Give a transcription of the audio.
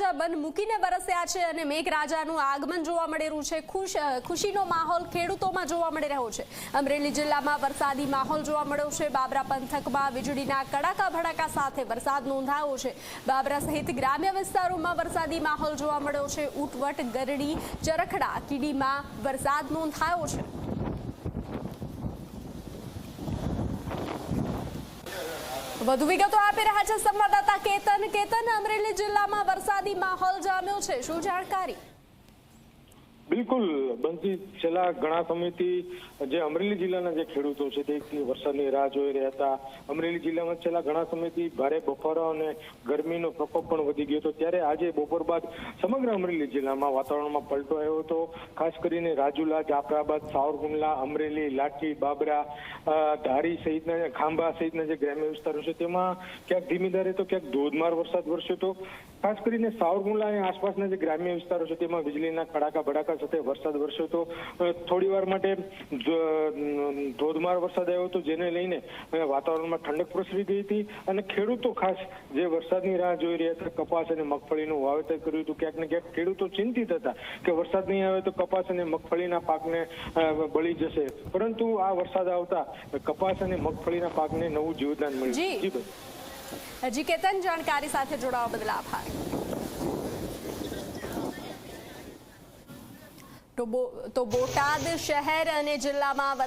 મેઘરાજા બન મૂકીને વરસ્યા છે અને મેઘરાજાનું આગમન જોવા મળી રહ્યું છે. ખુશ ખુશીનો માહોલ ખેડૂતોમાં જોવા મળી રહ્યો છે. અમરેલી જિલ્લામાં વરસાદી માહોલ જોવા મળ્યો છે. બાબરા પંથકમાં વીજળીના કડાકા ભડાકા સાથે વરસાદ નોંધાયો છે. બાબરા સહિત ગ્રામ્ય વિસ્તારોમાં વરસાદી માહોલ જોવા મળ્યો છે. ઉટવટ, ગરડી, ચરખડા, કીડીમાં વરસાદ નોંધાયો છે. વધુ વિગતો આપી રહ્યા છે સંવાદદાતા કેતન અમરેલી જિલ્લામાં વરસાદી માહોલ જામ્યો છે. શું જાણકારી? બિલકુલ. બંસી છેલ્લા ઘણા સમયથી જે અમરેલી જિલ્લાના જે ખેડૂતો છે તે વરસાદની રાહ જોઈ રહ્યા હતા. અમરેલી જિલ્લામાં છેલ્લા ઘણા સમયથી ભારે બફારો અને ગરમીનો પ્રકોપ પણ વધી ગયો હતો. ત્યારે આજે બપોર બાદ સમગ્ર અમરેલી જિલ્લામાં વાતાવરણમાં પલટો આવ્યો હતો. ખાસ કરીને રાજુલા, જાફરાબાદ સાવરકુંડલા અમરેલી, લાઠી, બાબરા ધારી સહિતના ખાંભા સહિતના જે ગ્રામ્ય વિસ્તારો છે, તેમાં ક્યાંક ધીમી ધારે તો ક્યાંક ધોધમાર વરસાદ વરસ્યો હતો. ખાસ કરીને સાવરકુંડલા અને આસપાસના જે ગ્રામ્ય વિસ્તારો છે, તેમાં વીજળીના કડાકા, ભડાકા સાથે વરસાદ વરસ્યો હતો. થોડી વાર માટે ધોધમાર વરસાદ આવ્યો હતો, જેને લઈને વાતાવરણમાં ઠંડક પ્રસરી ગઈ હતી અને ખેડૂતો ખાસ જે વરસાદની રાહ જોઈ રહ્યા હતા, કપાસ અને મગફળીનું વાવેતર કર્યું હતું, ક્યાંક ને ક્યાંક ખેડૂતો ચિંતિત હતા કે વરસાદ નહીં આવે તો કપાસ અને મગફળીના પાકને બળી જશે. પરંતુ આ વરસાદ આવતા કપાસ અને મગફળીના પાકને નવું જીવદાન મળ્યું. જી. જી હજી કેતન જાણકારી સાથે જોડાવા બદલ આભાર. તો બો- તો બોટાદ શહેર અને જિલ્લામાં વરસાદ